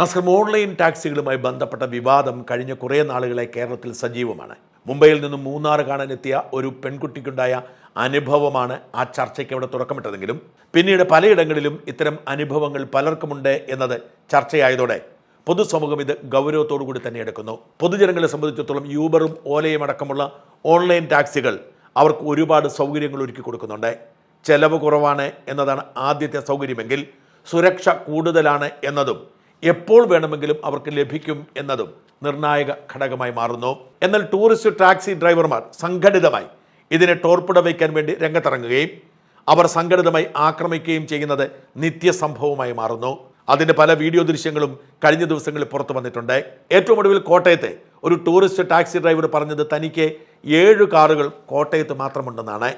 നമസ്കാരം ഓൺലൈൻ ടാക്സികളുമായി ബന്ധപ്പെട്ട വിവാദം കഴിഞ്ഞ കുറേ നാളുകളെ കേരളത്തിൽ സജീവമാണ്. മുംബൈയിൽ നിന്നും മൂന്നാർ കാണാനെത്തിയ ഒരു പെൺകുട്ടിക്കുണ്ടായ അനുഭവമാണ് ആ ചർച്ചയ്ക്ക് അവിടെ തുടക്കമിട്ടതെങ്കിലും പിന്നീട് പലയിടങ്ങളിലും ഇത്തരം അനുഭവങ്ങൾ പലർക്കുമുണ്ട് എന്നത് ചർച്ചയായതോടെ പൊതുസമൂഹം ഇത് ഗൗരവത്തോടു കൂടി തന്നെ എടുക്കുന്നു. പൊതുജനങ്ങളെ സംബന്ധിച്ചിടത്തോളം യൂബറും ഓലയും അടക്കമുള്ള ഓൺലൈൻ ടാക്സികൾ അവർക്ക് ഒരുപാട് സൗകര്യങ്ങൾ ഒരുക്കി കൊടുക്കുന്നുണ്ട്. ചെലവ് കുറവാണ് എന്നതാണ് ആദ്യത്തെ സൗകര്യമെങ്കിൽ സുരക്ഷ കൂടുതലാണ് എന്നതും എപ്പോൾ വേണമെങ്കിലും അവർക്ക് ലഭിക്കും എന്നതും നിർണായക ഘടകമായി മാറുന്നു. എന്നാൽ ടൂറിസ്റ്റ് ടാക്സി ഡ്രൈവർമാർ സംഘടിതമായി ഇതിനെ ടോർപ്പിട വയ്ക്കാൻ വേണ്ടി രംഗത്തിറങ്ങുകയും അവർ സംഘടിതമായി ആക്രമിക്കുകയും ചെയ്യുന്നത് നിത്യസംഭവമായി മാറുന്നു. അതിന്റെ പല വീഡിയോ ദൃശ്യങ്ങളും കഴിഞ്ഞ ദിവസങ്ങളിൽ പുറത്തു വന്നിട്ടുണ്ട്. ഏറ്റവും ഒടുവിൽ കോട്ടയത്തെ ഒരു ടൂറിസ്റ്റ് ടാക്സി ഡ്രൈവർ പറഞ്ഞത് തനിക്ക് ഏഴ് കാറുകൾ കോട്ടയത്ത് മാത്രമുണ്ടെന്നാണ്.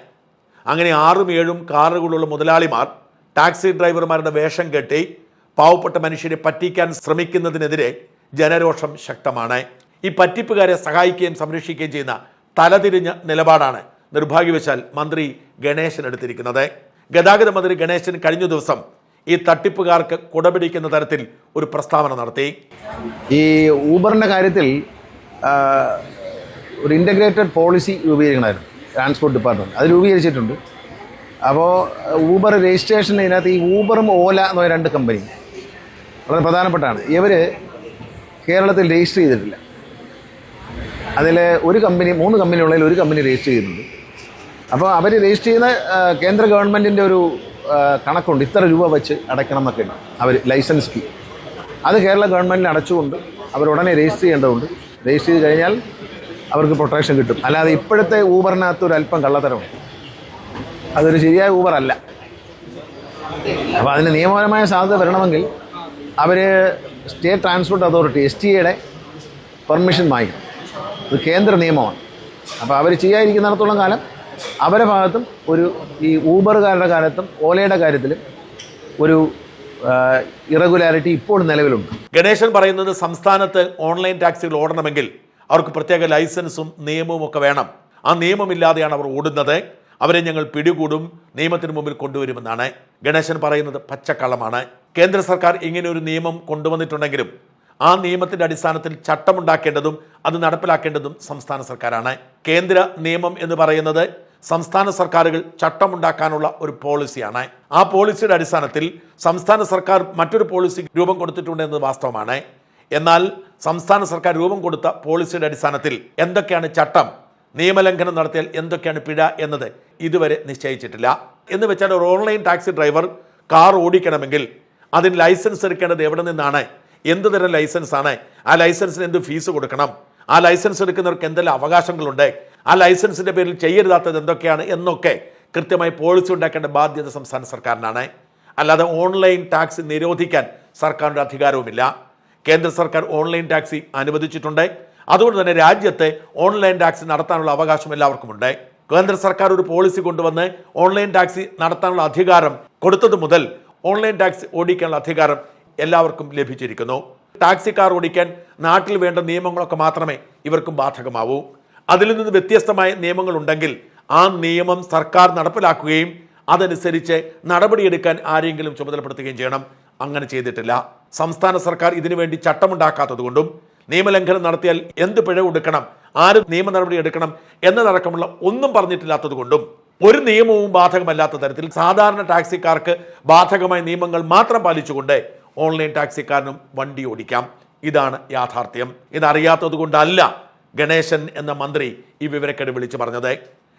അങ്ങനെ ആറും ഏഴും കാറുകളുള്ള മുതലാളിമാർ ടാക്സി ഡ്രൈവർമാരുടെ വേഷം കെട്ടി പാവപ്പെട്ട മനുഷ്യരെ പറ്റിക്കാൻ ശ്രമിക്കുന്നതിനെതിരെ ജനരോഷം ശക്തമാണ്. ഈ പറ്റിപ്പുകാരെ സഹായിക്കുകയും സംരക്ഷിക്കുകയും ചെയ്യുന്ന തലതിരിഞ്ഞ നിലപാടാണ് നിർഭാഗ്യവശാൽ മന്ത്രി ഗണേശൻ എടുത്തിരിക്കുന്നത്. ഗതാഗത മന്ത്രി ഗണേശൻ കഴിഞ്ഞ ദിവസം ഈ തട്ടിപ്പുകാർക്ക് കുടപിടിക്കുന്ന തരത്തിൽ ഒരു പ്രസ്താവന നടത്തി. ഈ ഊബറിന്റെ കാര്യത്തിൽ ഒരു ഇന്റഗ്രേറ്റഡ് പോളിസി രൂപീകരിക്കണമായിരുന്നു ട്രാൻസ്പോർട്ട് ഡിപ്പാർട്ട്മെന്റ് അത് രൂപീകരിച്ചിട്ടുണ്ട്. അപ്പോൾ ഊബർ രജിസ്ട്രേഷൻ ഇതിനകത്ത് ഈ ഊബറും ഓല എന്ന് രണ്ട് കമ്പനി വളരെ പ്രധാനപ്പെട്ടാണ്. ഇവർ കേരളത്തിൽ രജിസ്റ്റർ ചെയ്തിട്ടില്ല. അതിൽ ഒരു കമ്പനി മൂന്ന് കമ്പനി ഉള്ളതിൽ ഒരു കമ്പനി രജിസ്റ്റർ ചെയ്യുന്നുണ്ട് അപ്പോൾ അവർ രജിസ്റ്റർ ചെയ്യുന്ന കേന്ദ്ര ഗവൺമെന്റിന്റെ ഒരു കണക്കുണ്ട്. ഇത്ര രൂപ വെച്ച് അടയ്ക്കണം എന്നൊക്കെ ഉണ്ട്. അവർ ലൈസൻസ് ഫീ അത് കേരള ഗവൺമെന്റിന് അടച്ചുകൊണ്ട് അവർ ഉടനെ രജിസ്റ്റർ ചെയ്യേണ്ടതുണ്ട്. രജിസ്റ്റർ ചെയ്ത് കഴിഞ്ഞാൽ അവർക്ക് പ്രൊട്ടക്ഷൻ കിട്ടും. അല്ലാതെ ഇപ്പോഴത്തെ ഊബറിനകത്ത് ഒരു അല്പം കള്ളത്തരമുണ്ട്. അതൊരു ശരിയായ ഊബർ അല്ല അപ്പോൾ അതിന് നിയമപരമായ സാധ്യത വരണമെങ്കിൽ അവർ state transport authority S T എയുടെ പെർമിഷൻ വാങ്ങിക്കണം. ഇത് കേന്ദ്ര നിയമമാണ്. അപ്പോൾ അവർ ചെയ്യാതിരിക്കുന്നിടത്തോളം കാലം അവരുടെ ഭാഗത്തും ഒരു ഈ ഊബറുകാരുടെ കാലത്തും ഓലയുടെ കാര്യത്തിലും ഒരു ഇറഗുലാരിറ്റി ഇപ്പോൾ നിലവിലുണ്ട്. ഗണേശൻ പറയുന്നത് സംസ്ഥാനത്ത് ഓൺലൈൻ ടാക്സികൾ ഓടണമെങ്കിൽ അവർക്ക് പ്രത്യേക ലൈസൻസും നിയമവും ഒക്കെ വേണം. ആ നിയമമില്ലാതെയാണ് അവർ ഓടുന്നത്. അവരെ ഞങ്ങൾ പിടികൂടും നിയമത്തിന് മുമ്പിൽ കൊണ്ടുവരുമെന്നാണ് ഗണേശൻ പറയുന്നത്. പച്ചക്കള്ളമാണ്. കേന്ദ്ര സർക്കാർ ഇങ്ങനെ ഒരു നിയമം കൊണ്ടുവന്നിട്ടുണ്ടെങ്കിലും ആ നിയമത്തിന്റെ അടിസ്ഥാനത്തിൽ ചട്ടമുണ്ടാക്കേണ്ടതും അത് നടപ്പിലാക്കേണ്ടതും സംസ്ഥാന സർക്കാരാണ്. കേന്ദ്ര നിയമം എന്ന് പറയുന്നത് സംസ്ഥാന സർക്കാരുകൾ ചട്ടമുണ്ടാക്കാനുള്ള ഒരു പോളിസിയാണ്. ആ പോളിസിയുടെ അടിസ്ഥാനത്തിൽ സംസ്ഥാന സർക്കാർ മറ്റൊരു പോളിസി രൂപം കൊടുത്തിട്ടുണ്ട് എന്നത് വാസ്തവമാണ്. എന്നാൽ സംസ്ഥാന സർക്കാർ രൂപം കൊടുത്ത പോളിസിയുടെ അടിസ്ഥാനത്തിൽ എന്തൊക്കെയാണ് ചട്ടം? നിയമലംഘനം നടത്തിയാൽ എന്തൊക്കെയാണ് പിഴ എന്നത് ഇതുവരെ നിശ്ചയിച്ചിട്ടില്ല. എന്ന് വെച്ചാൽ ഒരു ഓൺലൈൻ ടാക്സി ഡ്രൈവർ കാർ ഓടിക്കണമെങ്കിൽ അതിന് ലൈസൻസ് എടുക്കേണ്ടത് എവിടെ നിന്നാണ്? എന്ത് തരം ലൈസൻസ് ആണ്? ആ ലൈസൻസിന് എന്ത് ഫീസ് കൊടുക്കണം? ആ ലൈസൻസ് എടുക്കുന്നവർക്ക് എന്തെല്ലാം അവകാശങ്ങളുണ്ട്? ആ ലൈസൻസിന്റെ പേരിൽ ചെയ്യരുതാത്തത് എന്തൊക്കെയാണ് എന്നൊക്കെ കൃത്യമായി പോളിസി ഉണ്ടാക്കേണ്ട ബാധ്യത സംസ്ഥാന സർക്കാരിനാണ്. അല്ലാതെ ഓൺലൈൻ ടാക്സി നിരോധിക്കാൻ സർക്കാരിന്റെ അധികാരവുമില്ല. കേന്ദ്ര സർക്കാർ ഓൺലൈൻ ടാക്സി അനുവദിച്ചിട്ടുണ്ട്. അതുകൊണ്ട് തന്നെ രാജ്യത്തെ ഓൺലൈൻ ടാക്സി നടത്താനുള്ള അവകാശം എല്ലാവർക്കുമുണ്ട്. കേന്ദ്ര സർക്കാർ ഒരു പോളിസി കൊണ്ടുവന്ന് ഓൺലൈൻ ടാക്സി നടത്താനുള്ള അധികാരം കൊടുത്തത് മുതൽ ഓൺലൈൻ ടാക്സി ഓടിക്കാനുള്ള അധികാരം എല്ലാവർക്കും ലഭിച്ചിരിക്കുന്നു. ടാക്സി കാർ ഓടിക്കാൻ നാട്ടിൽ വേണ്ട നിയമങ്ങളൊക്കെ മാത്രമേ ഇവർക്കും ബാധകമാവൂ. അതിൽ നിന്ന് വ്യത്യസ്തമായ നിയമങ്ങളുണ്ടെങ്കിൽ ആ നിയമം സർക്കാർ നടപ്പിലാക്കുകയും അതനുസരിച്ച് നടപടിയെടുക്കാൻ ആരെങ്കിലും ചുമതലപ്പെടുത്തുകയും ചെയ്യണം. അങ്ങനെ ചെയ്തിട്ടില്ല. സംസ്ഥാന സർക്കാർ ഇതിനുവേണ്ടി ചട്ടമുണ്ടാക്കാത്തതുകൊണ്ടും നിയമലംഘനം നടത്തിയാൽ എന്ത് പിഴ കൊടുക്കണം? ആര് നിയമ നടപടി എടുക്കണം എന്നതടക്കമുള്ള ഒന്നും പറഞ്ഞിട്ടില്ലാത്തത് കൊണ്ടും ഒരു നിയമവും ബാധകമല്ലാത്ത തരത്തിൽ സാധാരണ ടാക്സിക്കാർക്ക് ബാധകമായ നിയമങ്ങൾ മാത്രം പാലിച്ചുകൊണ്ട് ഓൺലൈൻ ടാക്സിക്കാരനും വണ്ടി ഓടിക്കാം. ഇതാണ് യാഥാർത്ഥ്യം. ഇതറിയാത്തത് കൊണ്ടല്ല ഗണേശൻ എന്ന മന്ത്രി ഈ വിവരക്കേട് വിളിച്ചു പറഞ്ഞത്.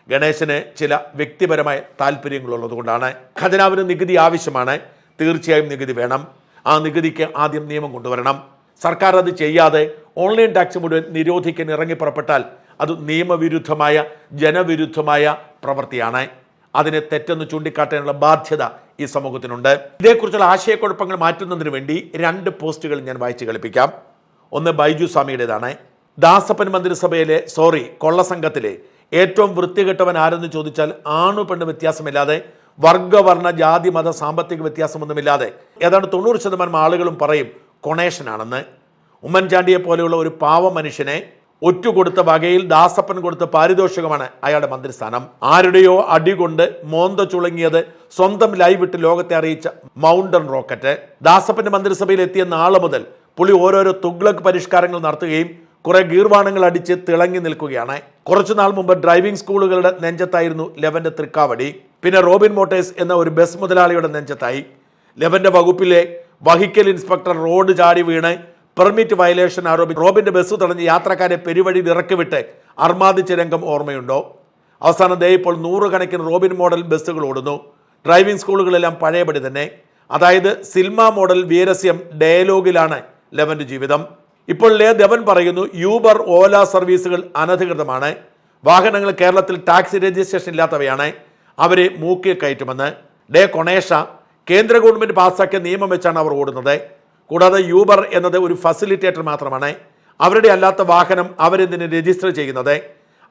ഗണേശന് ചില വ്യക്തിപരമായ താല്പര്യങ്ങളുള്ളത് കൊണ്ടാണ്. ഖജനാവിന് നികുതി ആവശ്യമാണ്. തീർച്ചയായും നികുതി വേണം. ആ നികുതിക്ക് ആദ്യം നിയമം കൊണ്ടുവരണം. സർക്കാർ അത് ചെയ്യാതെ ഓൺലൈൻ ടാക്സ് മുഴുവൻ നിരോധിക്കാൻ ഇറങ്ങി പുറപ്പെട്ടാൽ അത് നിയമവിരുദ്ധമായ ജനവിരുദ്ധമായ പ്രവൃത്തിയാണ്. അതിനെ തെറ്റെന്ന് ചൂണ്ടിക്കാട്ടാനുള്ള ബാധ്യത ഈ സമൂഹത്തിനുണ്ട്. ഇതേക്കുറിച്ചുള്ള ആശയക്കുഴപ്പങ്ങൾ മാറ്റുന്നതിന് വേണ്ടി രണ്ട് പോസ്റ്റുകൾ ഞാൻ വായിച്ചു കളിപ്പിക്കാം ഒന്ന് ബൈജു സ്വാമിയുടേതാണ്. ദാസപ്പൻ മന്ത്രിസഭയിലെ സോറി കൊള്ളസംഘത്തിലെ ഏറ്റവും വൃത്തികെട്ടവൻ ആരെന്ന് ചോദിച്ചാൽ ആണു പെണ്ണ് വ്യത്യാസമില്ലാതെ വർഗവർണ ജാതി മത സാമ്പത്തിക വ്യത്യാസമൊന്നുമില്ലാതെ. ഏതാണ്ട് തൊണ്ണൂറ് ശതമാനം ആളുകളും പറയും കൊണേഷനാണെന്ന് ഉമ്മൻചാണ്ടിയെ പോലെയുള്ള ഒരു പാവ മനുഷ്യനെ ഒറ്റ കൊടുത്ത വകയിൽ ദാസപ്പൻ കൊടുത്ത പാരിതോഷികമാണ് അയാളുടെ മന്ത്രിസ്ഥാനം. ആരുടെയോ അടി കൊണ്ട് മോന്ത ചുളങ്ങിയത് സ്വന്തം ലൈവ് ഇട്ട് ലോകത്തെ അറിയിച്ച മൗണ്ടൻ റോക്കറ്റ്. ദാസപ്പന്റെ മന്ത്രിസഭയിൽ എത്തിയ നാളെ മുതൽ പുളി ഓരോരോ തുഗ്ലക് പരിഷ്കാരങ്ങൾ നടത്തുകയും കുറെ ഗീർവാണങ്ങൾ അടിച്ച് തിളങ്ങി നിൽക്കുകയാണ്. കുറച്ചുനാൾ മുമ്പ് ഡ്രൈവിംഗ് സ്കൂളുകളുടെ നെഞ്ചത്തായിരുന്നു ലെവന്റെ തൃക്കാവടി. പിന്നെ റോബിൻ മോട്ടേഴ്സ് എന്ന ഒരു ബസ് മുതലാളിയുടെ നെഞ്ചത്തായി. ലെവന്റെ വകുപ്പിലെ വഹിക്കൽ ഇൻസ്പെക്ടർ റോഡ് ചാടി വീണ്. പെർമിറ്റ് വയലേഷൻ ആരോപിച്ച് റോബിന്റെ ബസ് തടഞ്ഞ് യാത്രക്കാരെ പെരുവഴി ഇറക്കിവിട്ട് അർമാദിച്ച രംഗം ഓർമ്മയുണ്ടോ? അവസാനം ദേ ഇപ്പോൾ നൂറുകണക്കിന് റോബിൻ മോഡൽ ബസ്സുകൾ ഓടുന്നു. ഡ്രൈവിംഗ് സ്കൂളുകളെല്ലാം പഴയപടി തന്നെ. അതായത് സിൽമ മോഡൽ വീരസ്യം ഡയലോഗിലാണ് ലെവന്റെ ജീവിതം. ഇപ്പോൾ ലേ ദേവൻ പറയുന്നു യൂബർ ഓല സർവീസുകൾ അനധികൃതമാണ്. വാഹനങ്ങൾ കേരളത്തിൽ ടാക്സി രജിസ്ട്രേഷൻ ഇല്ലാത്തവയാണ്. അവരെ മൂക്കി കയറ്റുമെന്ന്. ഡേ കൊണേഷ കേന്ദ്ര ഗവൺമെന്റ് പാസ്സാക്കിയ നിയമം വെച്ചാണ് അവർ ഓടുന്നത്. കൂടാതെ യൂബർ എന്നത് ഒരു ഫസിലിറ്റേറ്റർ മാത്രമാണ്. അവരുടെ അല്ലാത്ത വാഹനം അവരെന്തിന് രജിസ്റ്റർ ചെയ്യുന്നത്?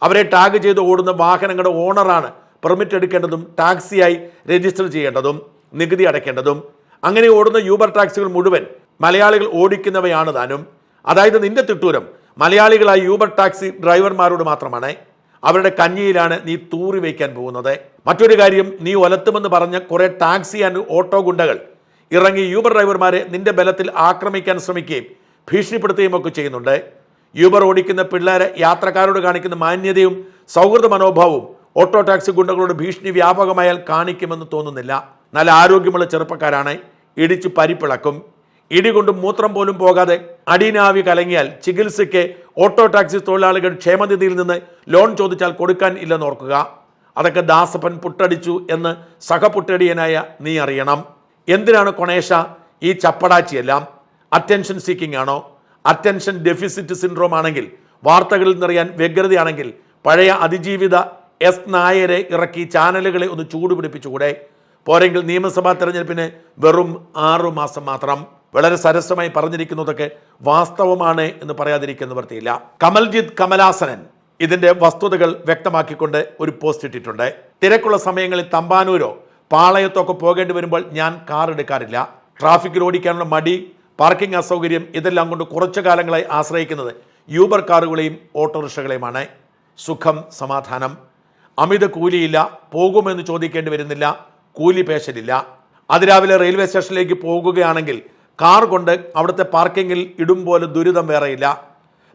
അവരെ ടാഗ് ചെയ്ത് ഓടുന്ന വാഹനങ്ങളുടെ ഓണറാണ് പെർമിറ്റ് എടുക്കേണ്ടതും ടാക്സിയായി രജിസ്റ്റർ ചെയ്യേണ്ടതും നികുതി അടയ്ക്കേണ്ടതും. അങ്ങനെ ഓടുന്ന യൂബർ ടാക്സികൾ മുഴുവൻ മലയാളികൾ ഓടിക്കുന്നവയാണ് താനും. അതായത് നിന്റെ തിട്ടൂരം മലയാളികളായ യൂബർ ടാക്സി ഡ്രൈവർമാരോട് മാത്രമാണ്. അവരുടെ കഞ്ഞിയിലാണ് നീ തൂറി വയ്ക്കാൻ പോകുന്നത്. മറ്റൊരു കാര്യം നീ ഒലത്തുമെന്ന് പറഞ്ഞ കുറെ ടാക്സി ആൻഡ് ഓട്ടോ ഗുണ്ടകൾ ഇറങ്ങി യൂബർ ഡ്രൈവർമാരെ നിന്റെ ബലത്തിൽ ആക്രമിക്കാൻ ശ്രമിക്കുകയും ഭീഷണിപ്പെടുത്തുകയും ഒക്കെ ചെയ്യുന്നുണ്ട്. യൂബർ ഓടിക്കുന്ന പിള്ളേരെ യാത്രക്കാരോട് കാണിക്കുന്ന മാന്യതയും സൗഹൃദ മനോഭാവവും ഓട്ടോ ടാക്സി ഗുണ്ടകളോട് ഭീഷണി വ്യാപകമായാൽ കാണിക്കുമെന്ന് തോന്നുന്നില്ല. നല്ല ആരോഗ്യമുള്ള ചെറുപ്പക്കാരാണ്. ഇടിച്ചു പരിപ്പിളക്കും. ഇടികൊണ്ടും മൂത്രം പോലും പോകാതെ അടിനാവി കലങ്ങിയാൽ ചികിത്സയ്ക്ക് ഓട്ടോ ടാക്സി തൊഴിലാളികൾ ക്ഷേമനിധിയിൽ നിന്ന് ലോൺ ചോദിച്ചാൽ കൊടുക്കാൻ ഇല്ലെന്ന് ഓർക്കുക. അതൊക്കെ ദാസപ്പൻ പുട്ടടിച്ചു എന്ന് സഹപുട്ടടിയനായ നീ അറിയണം. എന്തിനാണ് കൊണേഷ ഈ ചപ്പടാച്ചിയെല്ലാം? അറ്റൻഷൻ സീക്കിംഗ് ആണോ? അറ്റൻഷൻ ഡെഫിസിറ്റ് സിൻഡ്രോം ആണെങ്കിൽ വാർത്തകളിൽ നിറയാൻ വ്യഗ്രതയാണെങ്കിൽ പഴയ അതിജീവിത എസ് നായരെ ഇറക്കി ചാനലുകളെ ഒന്ന് ചൂടുപിടിപ്പിച്ചുകൂടെ? പോരെങ്കിൽ നിയമസഭാ തെരഞ്ഞെടുപ്പിന് വെറും ആറു മാസം മാത്രം. വളരെ സരസമായി പറഞ്ഞിരിക്കുന്നതൊക്കെ വാസ്തവമാണ് എന്ന് പറയാതിരിക്കുന്ന വൃത്തിയില്ല കമൽജിത്ത് കമലാസനൻ ഇതിന്റെ വസ്തുതകൾ വ്യക്തമാക്കിക്കൊണ്ട് ഒരു പോസ്റ്റ് ഇട്ടിട്ടുണ്ട്. തിരക്കുള്ള സമയങ്ങളിൽ തമ്പാനൂരോ പാളയത്തോ ഒക്കെ പോകേണ്ടി വരുമ്പോൾ ഞാൻ കാർ എടുക്കാറില്ല. ട്രാഫിക്കിൽ ഓടിക്കാനുള്ള മടി പാർക്കിംഗ് അസൗകര്യം ഇതെല്ലാം കൊണ്ട് കുറച്ചു കാലങ്ങളായി ആശ്രയിക്കുന്നത് യൂബർ കാറുകളെയും ഓട്ടോറിക്ഷകളെയുമാണ്. സുഖം സമാധാനം. അമിത കൂലിയില്ല പോകുമെന്ന് ചോദിക്കേണ്ടി വരുന്നില്ല കൂലി പേശലില്ല. അതിരാവിലെ റെയിൽവേ സ്റ്റേഷനിലേക്ക് പോകുകയാണെങ്കിൽ കാർ കൊണ്ട് അവിടുത്തെ പാർക്കിങ്ങിൽ ഇടും പോലെ ദുരിതം വേറെയില്ല.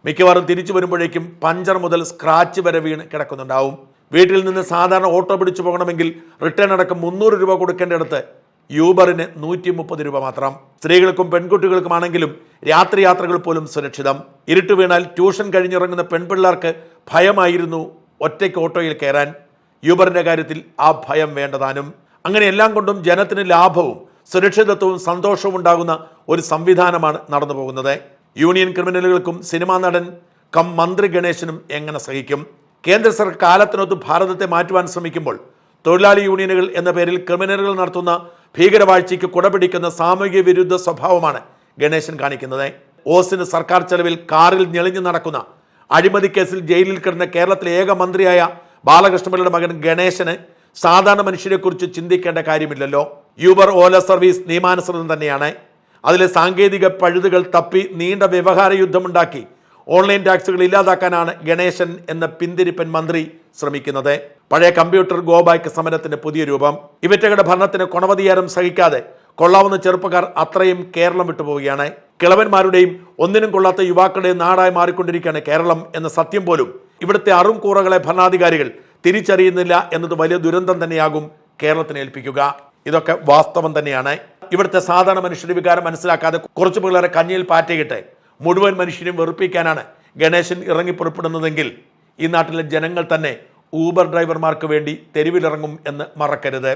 മിക്കവാറും തിരിച്ചു വരുമ്പോഴേക്കും പഞ്ചർ മുതൽ സ്ക്രാച്ച് വരെ വീണ് കിടക്കുന്നുണ്ടാവും. വീട്ടിൽ നിന്ന് സാധാരണ ഓട്ടോ പിടിച്ചു പോകണമെങ്കിൽ റിട്ടേൺ അടക്കം മുന്നൂറ് രൂപ കൊടുക്കേണ്ടിടത്ത് യൂബറിന് നൂറ്റി മുപ്പത് രൂപ മാത്രം. സ്ത്രീകൾക്കും പെൺകുട്ടികൾക്കുമാണെങ്കിലും രാത്രി യാത്രകൾ പോലും സുരക്ഷിതം. ഇരുട്ട് വീണാൽ ട്യൂഷൻ കഴിഞ്ഞിറങ്ങുന്ന പെൺപിള്ളേർക്ക് ഭയമായിരുന്നു ഒറ്റയ്ക്ക് ഓട്ടോയിൽ കയറാൻ. യൂബറിന്റെ കാര്യത്തിൽ ആ ഭയം വേണ്ടതാനും അങ്ങനെ എല്ലാം കൊണ്ടും ജനത്തിന് ലാഭവും സുരക്ഷിതത്വവും സന്തോഷവും ഉണ്ടാകുന്ന ഒരു സംവിധാനമാണ് നടന്നു പോകുന്നത്. യൂണിയൻ ക്രിമിനലുകൾക്കും സിനിമാ നടൻ കം മന്ത്രി ഗണേശനും എങ്ങനെ സഹിക്കും? കേന്ദ്ര സർക്കാർ കാലത്തിനൊത്ത് ഭാരതത്തെ മാറ്റുവാൻ ശ്രമിക്കുമ്പോൾ തൊഴിലാളി യൂണിയനുകൾ എന്ന പേരിൽ ക്രിമിനലുകൾ നടത്തുന്ന ഭീകരവാഴ്ചയ്ക്ക് കുടപിടിക്കുന്ന സാമൂഹിക വിരുദ്ധ സ്വഭാവമാണ് ഗണേശൻ കാണിക്കുന്നത്. ഓസിന് സർക്കാർ ചെലവിൽ കാറിൽ ഞെളിഞ്ഞു നടക്കുന്ന അഴിമതി കേസിൽ ജയിലിൽ കിടന്ന കേരളത്തിലെ ഏക മന്ത്രിയായ ബാലകൃഷ്ണപിള്ളയുടെ മകൻ ഗണേശന് സാധാരണ മനുഷ്യരെക്കുറിച്ച് ചിന്തിക്കേണ്ട കാര്യമില്ലല്ലോ. യൂബർ ഓല സർവീസ് നിയമാനുസൃതം തന്നെയാണ്. അതിലെ സാങ്കേതിക പഴുതുകൾ തപ്പി നീണ്ട വ്യവഹാര യുദ്ധമുണ്ടാക്കി. ഓൺലൈൻ ടാക്സുകൾ ഇല്ലാതാക്കാനാണ് ഗണേശൻ എന്ന പിന്തിരിപ്പൻ മന്ത്രി ശ്രമിക്കുന്നത്. പഴയ കമ്പ്യൂട്ടർ ഗോബാക്ക് സമരത്തിന്റെ പുതിയ രൂപം. ഇവറ്റകളുടെ ഭരണത്തിന് കൊണവതിയാരം സഹിക്കാതെ കൊള്ളാവുന്ന ചെറുപ്പക്കാർ അത്രയും കേരളം വിട്ടുപോവുകയാണ്. കിളവന്മാരുടെയും ഒന്നിനും കൊള്ളാത്ത യുവാക്കളുടെയും നാടായി മാറിക്കൊണ്ടിരിക്കുകയാണ് കേരളം എന്ന സത്യം പോലും. ഇവിടുത്തെ അറും കൂറകളെ ഭരണാധികാരികൾ തിരിച്ചറിയുന്നില്ല എന്നത് വലിയ ദുരന്തം തന്നെയാകും കേരളത്തിന് ഏൽപ്പിക്കുക. ഇതൊക്കെ വാസ്തവം തന്നെയാണ്. ഇവിടുത്തെ സാധാരണ മനുഷ്യരുടെ വികാരം മനസ്സിലാക്കാതെ കുറച്ച് പിള്ളേരെ കഞ്ഞിയിൽ പാറ്റയിട്ട് മുഴുവൻ മനുഷ്യരും വെറുപ്പിക്കാനാണ് ഗണേശൻ ഇറങ്ങി പുറപ്പെടുന്നതെങ്കിൽ ഈ നാട്ടിലെ ജനങ്ങൾ തന്നെ ഊബർ ഡ്രൈവർമാർക്ക് വേണ്ടി തെരുവിലിറങ്ങും എന്ന് മറക്കരുത്.